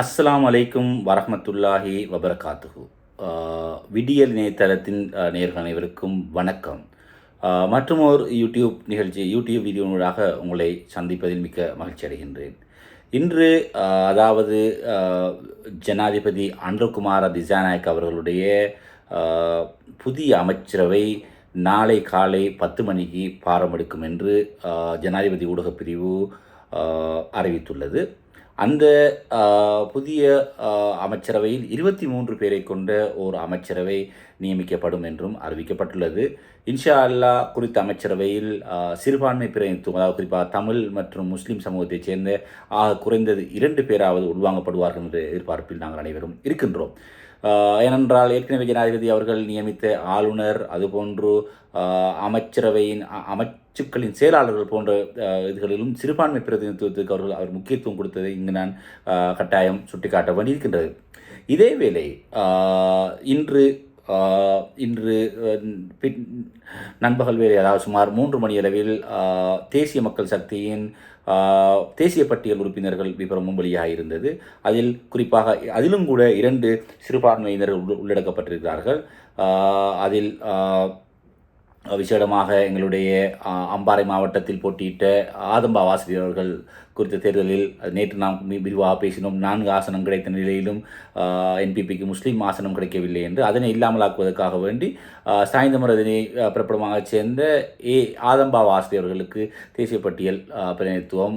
அஸ்லாம் அலைக்கும் வரமத்துல்லாஹி வபரகாத்துஹு விடியல் இணையதளத்தின் நேர்கள் அனைவருக்கும் வணக்கம். மற்றும் ஒரு யூடியூப் நிகழ்ச்சி யூடியூப் வீடியோனூடாக உங்களை சந்திப்பதில் மிக்க மகிழ்ச்சி அடைகின்றேன். இன்று அதாவது ஜனாதிபதி அன்றகுமார திசாநாயக் அவர்களுடைய புதிய அமைச்சரவை நாளை காலை பத்து மணிக்கு பாரமெடுக்கும் என்று ஜனாதிபதி ஊடகப் பிரிவு அறிவித்துள்ளது. அந்த புதிய அமைச்சரவையில் இருபத்தி மூன்று பேரை கொண்ட ஒரு அமைச்சரவை நியமிக்கப்படும் என்றும் அறிவிக்கப்பட்டுள்ளது. இன்ஷா அல்லாஹ் குறித்த அமைச்சரவையில் சிறுபான்மை பிரதிநிதித்துவம் அதாவது குறிப்பாக தமிழ் மற்றும் முஸ்லீம் சமூகத்தைச் சேர்ந்த ஆக குறைந்தது இரண்டு பேராவது உள்வாங்கப்படுவார்கள் என்ற எதிர்பார்ப்பில் நாங்கள் அனைவரும் இருக்கின்றோம். ஏனென்றால் ஏற்கனவே ஜனாதிபதி அவர்கள் நியமித்த ஆளுநர் அதுபோன்று அமைச்சரவையின் அமைச்ச அமைச்சுக்களின் செயலாளர்கள் போன்ற இதுகளிலும் சிறுபான்மை பிரதிநிதித்துவத்துக்கு அவர்கள் அவர் முக்கியத்துவம் கொடுத்ததை இங்கு நான் கட்டாயம் சுட்டிக்காட்ட வேண்டியிருக்கின்றது. இதேவேளை இன்று இன்று பின் நண்பகல் வேலை அதாவது சுமார் மூன்று மணி அளவில் தேசிய மக்கள் சக்தியின் தேசிய பட்டியல் உறுப்பினர்கள் விபரமும் வெளியாக இருந்தது அதில் குறிப்பாக அதிலும் கூட இரண்டு சிறுபான்மையினர்கள் உள்ளடக்கப்பட்டிருக்கிறார்கள். அதில் விசேடமாக எங்களுடைய அம்பாறை மாவட்டத்தில் போட்டியிட்ட ஆதம்பா வாசிரியர் அவர்கள் குறித்த தேர்தலில் நேற்று நாம் விரிவாக பேசினோம். நான்கு ஆசனம் கிடைத்த நிலையிலும் என்பிபிக்கு முஸ்லீம் ஆசனம் கிடைக்கவில்லை என்று அதனை இல்லாமலாக்குவதற்காக வேண்டி சாய்ந்தமரதினை சாய்ந்தமரதனை சேர்ந்த ஏ ஆதம்பா ஆசிரியர்களுக்கு தேசிய பட்டியல் பிரதிநிதித்துவம்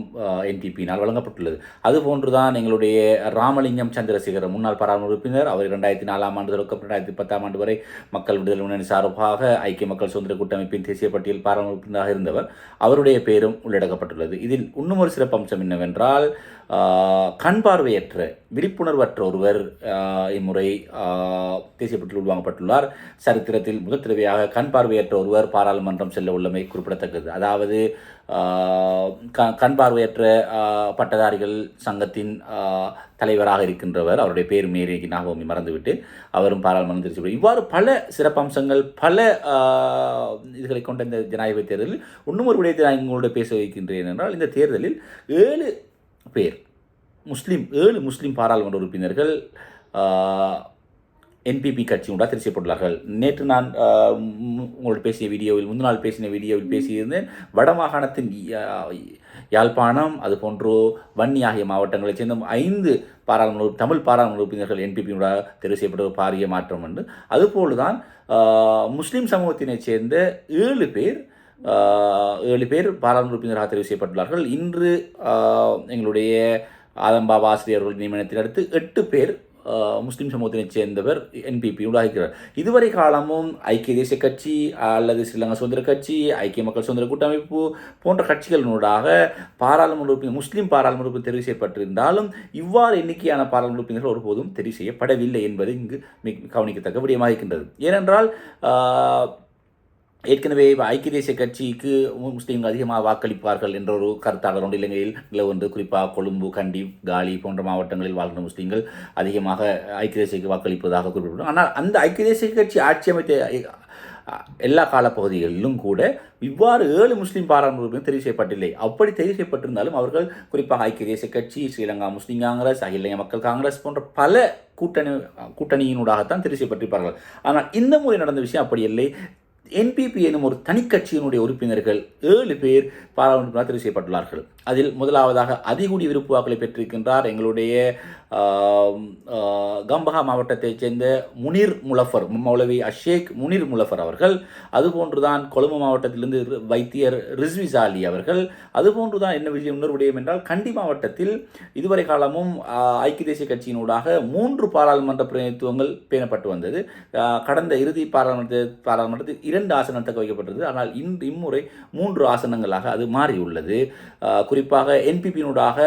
என்பிபியினால் வழங்கப்பட்டுள்ளது. அதுபோன்றுதான் எங்களுடைய ராமலிங்கம் சந்திரசேகர் முன்னாள் பாராளுமன்ற உறுப்பினர் அவர் இரண்டாயிரத்தி நாலாம் ஆண்டு தொடக்கம் இரண்டாயிரத்தி பத்தாம் ஆண்டு வரை மக்கள் விடுதலை முன்னணி சார்பாக ஐக்கிய மக்கள் சுதந்திர கூட்டமைப்பின் தேசிய பட்டியல் பாராளுமன்ற உறுப்பினராக இருந்தவர். அவருடைய பெயரும் உள்ளடக்கப்பட்டுள்ளது. இதில் இன்னும் ஒரு அம்சம் என்னவென்றால் கண் பார்வையற்ற விழிப்புணர்வற்ற ஒருவர் இம்முறை ஆஹ், தேசிய பட்டியல் உள்வாங்கப்பட்டுள்ளார். சரித்திரத்தில் முதல் தடவையாக கண் பார்வையற்ற ஒருவர் பாராளுமன்றம் செல்ல உள்ளமை குறிப்பிடத்தக்கது. அதாவது க கண் பார்வையற்ற பட்டதாரிகள் சங்கத்தின் தலைவராக இருக்கின்றவர். அவருடைய பேர் மேரி ஞாபகம் மறந்துவிட்டு அவரும் பாராளுமன்றம் தெரிவித்து இவ்வாறு பல சிறப்பம்சங்கள் பல இதுகளை கொண்ட இந்த ஜனாதிபதி தேர்தலில் இன்னும் ஒரு விடயத்தை நான் உங்களோட பேச வைக்கின்றேன் என்றால் இந்த தேர்தலில் ஏழு பேர் முஸ்லீம் ஏழு முஸ்லீம் பாராளுமன்ற உறுப்பினர்கள் என்பிபி கட்சியுடன் தெரிவு நேற்று நான் உங்களோட பேசிய வீடியோவில் முந்தின நாள் பேசின வீடியோவில் பேசியிருந்தேன். வடமாகாணத்தின் யாழ்ப்பாணம் அது போன்றோ வன்னி ஆகிய மாவட்டங்களைச் சேர்ந்த ஐந்து பாராளுமன்ற தமிழ் பாராளுமன்ற உறுப்பினர்கள் என்பிபியோட தெரிவு செய்யப்பட்ட பாரிய மாற்றம் உண்டு. அதுபோல் தான் முஸ்லீம் சமூகத்தினைச் சேர்ந்த ஏழு பேர் ஏழு பேர் பாராளுமன்ற உறுப்பினராக தெரிவு செய்யப்பட்டுள்ளார்கள். இன்று எங்களுடைய ஆதம்பாபா ஆசிரியர்கள் நியமனத்தில் அடுத்து எட்டு பேர் முஸ்லீம் சமூகத்தினைச் சேர்ந்தவர் என்பிபி உண்டாகிறார் இதுவரை காலமும் ஐக்கிய தேசிய கட்சி அல்லது ஸ்ரீலங்கா சுதந்திர கட்சி ஐக்கிய மக்கள் சுதந்திர கூட்டமைப்பு போன்ற கட்சிகளினூடாக பாராளுமன்ற உறுப்பினர் முஸ்லீம் பாராளுமன்ற உறுப்பினர் தெரிவு செய்யப்பட்டிருந்தாலும் இவ்வாறு எண்ணிக்கையான பாராளுமன்ற உறுப்பினர்கள் ஒருபோதும் தெரிவு செய்யப்படவில்லை என்பது இங்கு மிக கவனிக்கத்தக்க விடயமாக இருக்கின்றது ஏனென்றால் ஏற்கனவே ஐக்கிய தேசிய கட்சிக்கு முஸ்லீம்கள் அதிகமாக வாக்களிப்பார்கள் என்ற ஒரு கருத்தாளர் ஒன்று இலங்கையில் நிலவென்று குறிப்பாக கொழும்பு கண்டி காலி போன்ற மாவட்டங்களில் வாழ்கிற முஸ்லீம்கள் அதிகமாக ஐக்கிய தேசியக்கு வாக்களிப்பதாக குறிப்பிடும் ஆனால் அந்த ஐக்கிய தேசிய கட்சி ஆட்சி அமைத்த எல்லா காலப்பகுதிகளிலும் கூட இவ்வாறு ஏழு முஸ்லீம் பாராளுமன்ற தெரிவு செய்யப்பட்டில்லை. அப்படி தெரிவு செய்யப்பட்டிருந்தாலும் அவர்கள் குறிப்பாக ஐக்கிய தேசிய கட்சி ஸ்ரீலங்கா முஸ்லீம் காங்கிரஸ் அகில இலங்கை மக்கள் காங்கிரஸ் போன்ற பல கூட்டணி கூட்டணியினூடாகத்தான் தெரிவு செய்யப்பட்டிருப்பார்கள். ஆனால் இந்த முறை நடந்த விஷயம் அப்படி இல்லை. என்பிபி எனும் ஒரு தனிக்கட்சியினுடைய உறுப்பினர்கள் ஏழு பேர் பாராளுமன்றத்தில் தெரிவு செய்யப்பட்டுள்ளார்கள். அதில் முதலாவதாக அதிகுடி விருப்பு வாக்களை பெற்றிருக்கின்றார் எங்களுடைய கம்பஹா மாவட்டத்தைச் சேர்ந்த முனிர் முலஃபர் மௌலவி அஷேக் முனிர் முலஃபர் அவர்கள் அதுபோன்றுதான் கொழும்பு மாவட்டத்திலிருந்து ரி- வைத்தியர் ரிஸ்வி சாலி அவர்கள் அதுபோன்றுதான் என்ன விஷயம் இன்னொரு விடயம் என்றால் கண்டி மாவட்டத்தில் இதுவரை காலமும் ஐக்கிய தேசிய கட்சியினூடாக மூன்று பாராளுமன்ற பிரதிநிதித்துவங்கள் பேணப்பட்டு வந்தது. கடந்த இறுதி பாராளுமன்ற பாராளுமன்றத்தில் இரண்டு ஆசனம் தக்க வைக்கப்பட்டது ஆனால் இன்று இம்முறை மூன்று ஆசனங்களாக அது மாறியுள்ளது. குறிப்பாக என்பிபியினூடாக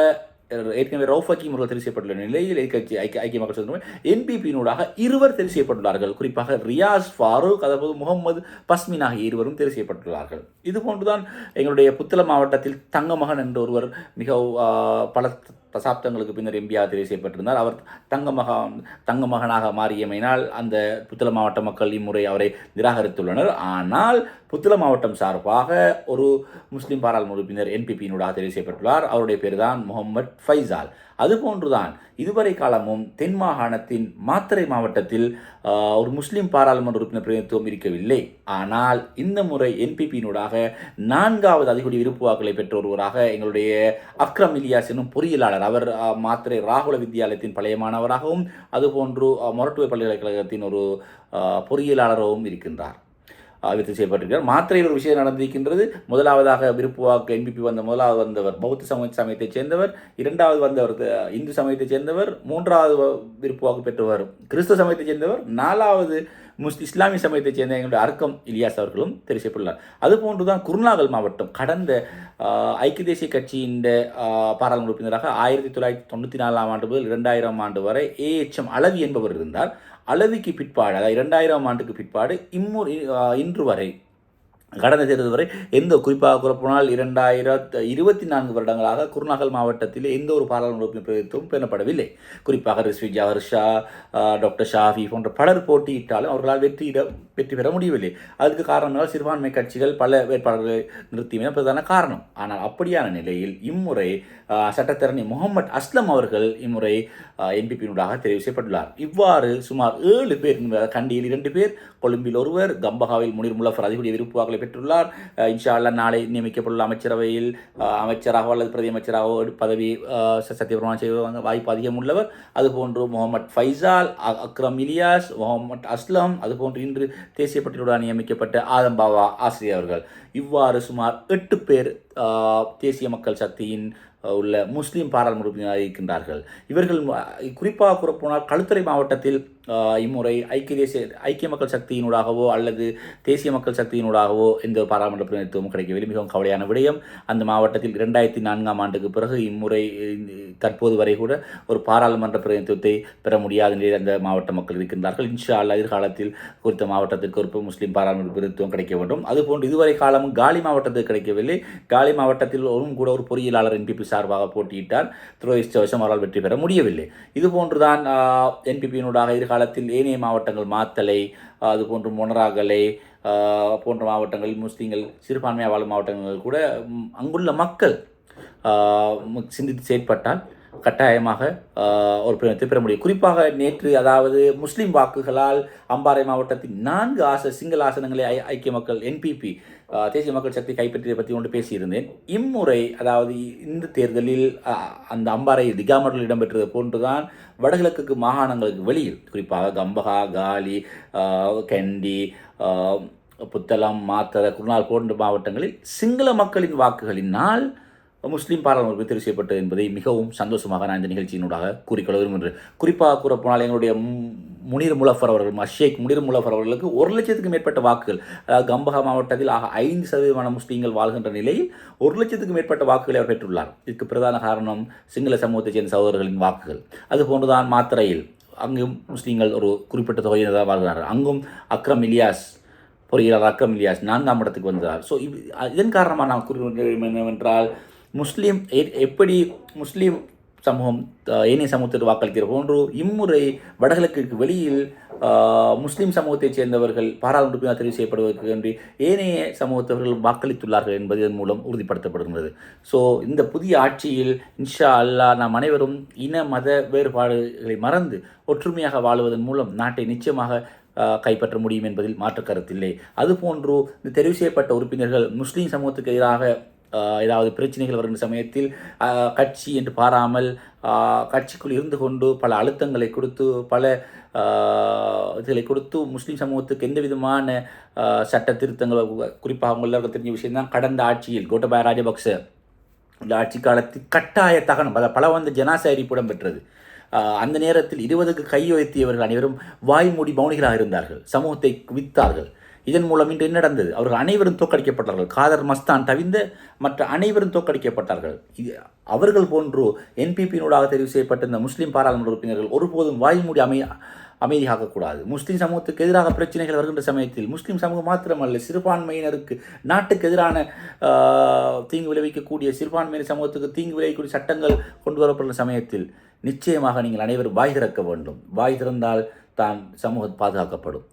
ஏற்கனவே ரவுஃப் ஹக்கீம் அவர்கள் தெரிவு செய்யப்பட்டுள்ள நிலையில் எதிர்க்கட்சி ஐக்கிய ஐக்கிய மக்கள் சுதந்திரம் என்பிபியினூடாக இருவர் தெரிவு செய்யப்பட்டுள்ளார்கள். குறிப்பாக ரியாஸ் ஃபாரூக் அதாவது முகமது பஸ்மின் ஆகிய இருவரும் தெரிவு செய்யப்பட்டுள்ளார்கள். இதுபோன்றுதான் எங்களுடைய புத்தள மாவட்டத்தில் தங்கமகன் என்ற ஒருவர் மிக பல தசாப்தங்களுக்கு பின்னர் எம்பியாக தெரிவு செய்யப்பட்டிருந்தார் அவர் தங்க மகன் தங்க மகனாக மாறியமையினால் அந்த புத்தள மாவட்ட மக்கள் இம்முறை அவரை நிராகரித்துள்ளனர். ஆனால் புத்தள மாவட்டம் சார்பாக ஒரு முஸ்லிம் பாராளுமன்ற உறுப்பினர் என்பிபியினூடாக தெரிவு செய்யப்பட்டுள்ளார் அவருடைய பேர் தான் முகமது ஃபைசால். அதுபோன்றுதான் இதுவரை காலமும் தென் மாகாணத்தின் மாத்தறை மாவட்டத்தில் ஒரு முஸ்லீம் பாராளுமன்ற உறுப்பினர் பிரதிநிதித்துவம் இருக்கவில்லை. ஆனால் இந்த முறை என்பிபியினூடாக நான்காவது அதிகூடிய விருப்பு வாக்குகளை பெற்ற ஒருவராக எங்களுடைய அக்ரம் இலியாஸ் எனும் பொறியியலாளர் அவர் மாத்திரை ராகுல வித்யாலயத்தின் பழைய மாணவராகவும் அதுபோன்று மொரட்டுவை பல்கலைக்கழகத்தின் ஒரு பொறியியலாளராகவும் இருக்கின்றார். விருத்தி செய்யப்பட்டிருக்கிறார் மாத்திரையில் ஒரு விஷயம் நடந்திருக்கின்றது. முதலாவதாக விருப்பு வாக்கு என்பிபி வந்த முதலாவது வந்தவர் பௌத்த சமய சமயத்தைச் சேர்ந்தவர் இரண்டாவது வந்தவர் இந்து சமயத்தைச் சேர்ந்தவர் மூன்றாவது விருப்புவாக்கு விருப்பு வாக்கு பெற்றவர் கிறிஸ்துவ சமயத்தைச் சேர்ந்தவர் நாலாவது முஸ் இஸ்லாமிய சமயத்தைச் சேர்ந்த எங்களுடைய அர்க்கம் இலியாஸ் அவர்களும் தெரிவு செய்யப்பட்டுள்ளார் அதுபோன்று தான் குருநாகல் மாவட்டம் கடந்த ஐக்கிய தேசிய கட்சியின் பாராளுமன்ற உறுப்பினராக ஆயிரத்தி தொள்ளாயிரத்தி தொண்ணூற்றி நாலாம் ஆண்டு முதல் இரண்டாயிரம் ஆண்டு வரை ஏஎச்எம் அளவி என்பவர் இருந்தார். அளவிக்கு பிற்பாடு அதாவது இரண்டாயிரம் ஆண்டுக்கு பிற்பாடு இம்மு இன்று வரை கடந்த தேர்தல் வரை எந்த குறிப்பாக கூறப்போனால் இரண்டாயிரத்து இருபத்தி நான்கு வருடங்களாக குருநாகல் மாவட்டத்தில் எந்த ஒரு பாராளுமன்ற உறுப்பினர் பேணப்படவில்லை. குறிப்பாக ரிஸ்வி ஜவஹர் ஷா டாக்டர் ஷாஃபி போன்ற பலர் போட்டியிட்டாலும் அவர்களால் வெற்றியிட வெற்றி பெற முடியவில்லை. அதுக்கு காரணம் சிறுபான்மை கட்சிகள் பல வேட்பாளர்களை நிறுத்தியமே பிரதான காரணம். ஆனால் அப்படியான நிலையில் இம்முறை சட்டத்தரணி முகமது அஸ்லம் அவர்கள் இம்முறை என்பிபியினூடாக தெரிவு செய்யப்பட்டுள்ளார். இவ்வாறு சுமார் ஏழு பேர் கண்டியில் இரண்டு பேர் கொழும்பில் ஒருவர் கம்பகாவில் முனிர் முல்லஃபர் அதிகூடிய விருப்புவாக்களை பெற்றுள்ளார். இன்ஷா அல்லாஹ் நாளை நியமிக்கப்பட்டுள்ள அமைச்சரவையில் அமைச்சராக அமைச்சராகவோ அல்லது பிரதி அமைச்சராகவோ பதவி சத்தியபிரமாணம் ச- செய்வாங்க வாய்ப்பு அதிகம் உள்ளவர் அதுபோன்று முகமது ஃபைசால் அக்ரம் இலியாஸ் முகமது அஸ்லம் அதுபோன்று இன்று தேசிய பட்டியலுடன் நியமிக்கப்பட்ட ஆதம்பாவா ஆசிரியர் அவர்கள் இவ்வாறு சுமார் எட்டு பேர் தேசிய மக்கள் சக்தியின் உள்ள முஸ்லீம் பாராளுமன்ற உறுப்பினராக இருக்கின்றார்கள் இவர்கள் குறிப்பாக கூறப்போனால் களுத்துறை மாவட்டத்தில் இம்முறை ஐக்கிய தேசிய ஐக்கிய மக்கள் சக்தியினூடாகவோ அல்லது தேசிய மக்கள் சக்தியினூடாகவோ எந்த பாராளுமன்ற பிரதிநிதித்துவம் கிடைக்கவில்லை. மிகவும் கவலையான விடயம். அந்த மாவட்டத்தில் இரண்டாயிரத்தி நான்காம் ஆண்டுக்கு பிறகு இம்முறை தற்போது வரை கூட ஒரு பாராளுமன்ற பிரதிநிதித்துவத்தை பெற முடியாத நிலையில் அந்த மாவட்ட மக்கள் இருக்கின்றார்கள். இன்ஷா அல்லா எதிர்காலத்தில் குறித்த மாவட்டத்திற்கு ஒரு முஸ்லீம் பாராளுமன்ற பிரதிநிதித்துவம் கிடைக்க வேண்டும். அதுபோன்று இதுவரை காலமும் காலி மாவட்டத்துக்கு கிடைக்கவில்லை. காலி மாவட்டத்தில் ஒரும் கூட ஒரு பொறியியலாளர் என்பிபி சார்பாக போட்டியிட்டார் துரோகிஷ்டவசம் அவரால் வெற்றி பெற முடியவில்லை. இதுபோன்றுதான் என்பிபியினூடாக எதிர்காலத்தில் ஏனைய மாவட்டங்கள் மாத்தலை அதுபோன்று மொனராகலை போன்ற மாவட்டங்களில் முஸ்லீம்கள் சிறுபான்மையாக வாழும் மாவட்டங்கள் கூட அங்குள்ள மக்கள் சிந்தித்து செயற்பட்டால் கட்டாயமாக ஒரு பிரதிநிதித்தை பெற முடியும். குறிப்பாக நேற்று அதாவது முஸ்லீம் வாக்குகளால் அம்பாறை மாவட்டத்தின் நான்கு ஆச சிங்கள ஆசனங்களை ஐ- ஐக்கிய மக்கள் என்பிபி தேசிய மக்கள் சக்தி கைப்பற்றியதை பற்றி ஒன்று பேசியிருந்தேன். இம்முறை அதாவது இந்த தேர்தலில் அந்த அம்பாறை திகாமரில் இடம்பெற்றது போன்றுதான் வடகிழக்கு மாகாணங்களுக்கு வெளியில் குறிப்பாக கம்பஹா காலி கண்டி புத்தளம் மாத்தர குருநாள் போன்ற மாவட்டங்களில் சிங்கள மக்களின் வாக்குகளினால் முஸ்லீம் பாராளுமன்ற தெரிவு செய்யப்பட்டது என்பதை மிகவும் சந்தோஷமாக நான் இந்த நிகழ்ச்சியினூடாக கூறிக்கொள்ள விரும்புகிறேன். குறிப்பாக கூறப்போனால் எங்களுடைய மு- முனீர் முலஃபர் அவர்கள் மஷேக் முனீர் முலஃபர் அவர்களுக்கு ஒரு லட்சத்துக்கு மேற்பட்ட வாக்குகள் அதாவது கம்பஹா மாவட்டத்தில் ஆக ஐந்து சதவீதமான முஸ்லீம்கள் வாழ்கின்ற நிலையில் ஒரு லட்சத்துக்கு மேற்பட்ட வாக்குகளை அவர் பெற்றுள்ளார். இதுக்கு பிரதான காரணம் சிங்கள சமூகத்தைச் சேர்ந்த சகோதரர்களின் வாக்குகள். அதுபோன்றுதான் மாத்திரையில் அங்கும் முஸ்லீம்கள் ஒரு குறிப்பிட்ட தொகையினராக வாழ்கிறார்கள். அங்கும் அக்ரம் இலியாஸ் பொறியியலாளர் அக்ரம் இலியாஸ் நான்காம் இடத்துக்கு வந்தார். ஸோ இது இதன் காரணமாக நான் கூறுவது என்னவென்றால் முஸ்லீம் எ- எப்படி முஸ்லீம் சமூகம் ஏனைய சமூகத்திற்கு வாக்களிக்கிற போன்று இம்முறை வடகிழக்கிற்கு வெளியில் முஸ்லீம் சமூகத்தைச் சேர்ந்தவர்கள் பாராளுமன்ற உறுப்பினர் தெரிவு செய்யப்படுவதற்கு என்று ஏனைய சமூகத்தவர்கள் வாக்களித்துள்ளார்கள் என்பது இதன் மூலம் உறுதிப்படுத்தப்படுகிறது ஸோ இந்த புதிய ஆட்சியில் இன்ஷா அல்லாஹ் நாம் அனைவரும் இன மத வேறுபாடுகளை மறந்து ஒற்றுமையாக வாழுவதன் மூலம் நாட்டை நிச்சயமாக கைப்பற்ற முடியும் என்பதில் மாற்று கருத்தில்லை. அதுபோன்று இந்த தெரிவு செய்யப்பட்ட உறுப்பினர்கள் முஸ்லீம் சமூகத்துக்கு எதிராக ஏதாவது பிரச்சனைகள் வருகின்ற சமயத்தில் கட்சி என்று பாராமல் கட்சிக்குள் இருந்து கொண்டு பல அழுத்தங்களை கொடுத்து பல இதுகளை கொடுத்து முஸ்லீம் சமூகத்துக்கு எந்த விதமான சட்ட திருத்தங்கள் குறிப்பாக அவங்க எல்லாருக்கும் தெரிஞ்ச விஷயம்தான் கடந்த ஆட்சியில் கோட்டபாய ராஜபக்ச இந்த ஆட்சி காலத்தில் கட்டாய தகனம் பல பல வந்த ஜனாசா அறிவிப்பிடம் பெற்றது அந்த நேரத்தில் இருபதுக்கு கை வைத்தியவர்கள் அனைவரும் வாய்மூடி மௌனிகளாக இருந்தார்கள் சமூகத்தை வித்தார்கள் இதன் மூலம் இன்று என்ன நடந்தது? அவர்கள் அனைவரும் தோற்கடிக்கப்பட்டார்கள். காதர் மஸ்தான் தவிந்த மற்ற அனைவரும் தோற்கடிக்கப்பட்டார்கள். இது அவர்கள் போன்று என்பிபியினூடாக தெரிவு செய்யப்பட்ட இந்த முஸ்லீம் பாராளுமன்ற உறுப்பினர்கள் ஒருபோதும் வாய்மூடி அமை அமைதியாகக்கூடாது முஸ்லீம் சமூகத்துக்கு எதிராக பிரச்சனைகள் வருகின்ற சமயத்தில் முஸ்லீம் சமூகம் மாத்திரமல்ல சிறுபான்மையினருக்கு நாட்டுக்கு எதிரான தீங்கு விளைவிக்கக்கூடிய சிறுபான்மையினர் சமூகத்துக்கு தீங்கு விளைவிக்கக்கூடிய சட்டங்கள் கொண்டு வரப்படுற சமயத்தில் நிச்சயமாக நீங்கள் அனைவரும் வாய் திறக்க வேண்டும். வாய் திறந்தால் தான் சமூகம் பாதுகாக்கப்படும்.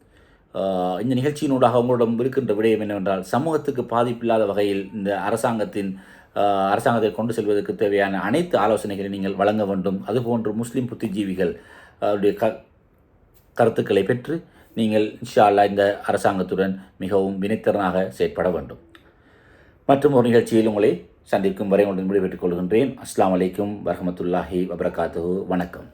இந்த நிகழ்ச்சியினூடாக உங்களிடம் இருக்கின்ற விடயம் என்னவென்றால் சமூகத்துக்கு பாதிப்பில்லாத வகையில் இந்த அரசாங்கத்தின் அரசாங்கத்தை கொண்டு செல்வதற்கு தேவையான அனைத்து ஆலோசனைகளை நீங்கள் வழங்க வேண்டும். அதுபோன்று முஸ்லீம் புத்திஜீவிகள் அவருடைய க கருத்துக்களை பெற்று நீங்கள் இன்ஷா அல்லாஹ் இந்த அரசாங்கத்துடன் மிகவும் வினைத்திறனாக செயற்பட வேண்டும். மற்றும் ஒரு நிகழ்ச்சியில் உங்களை சந்திக்கும் வரை உடன் விடைபெற்றுக் கொள்கின்றேன். அஸ்லாம் அலைக்கும் வரமத்துல்லாஹி வபரகாத்து வணக்கம்.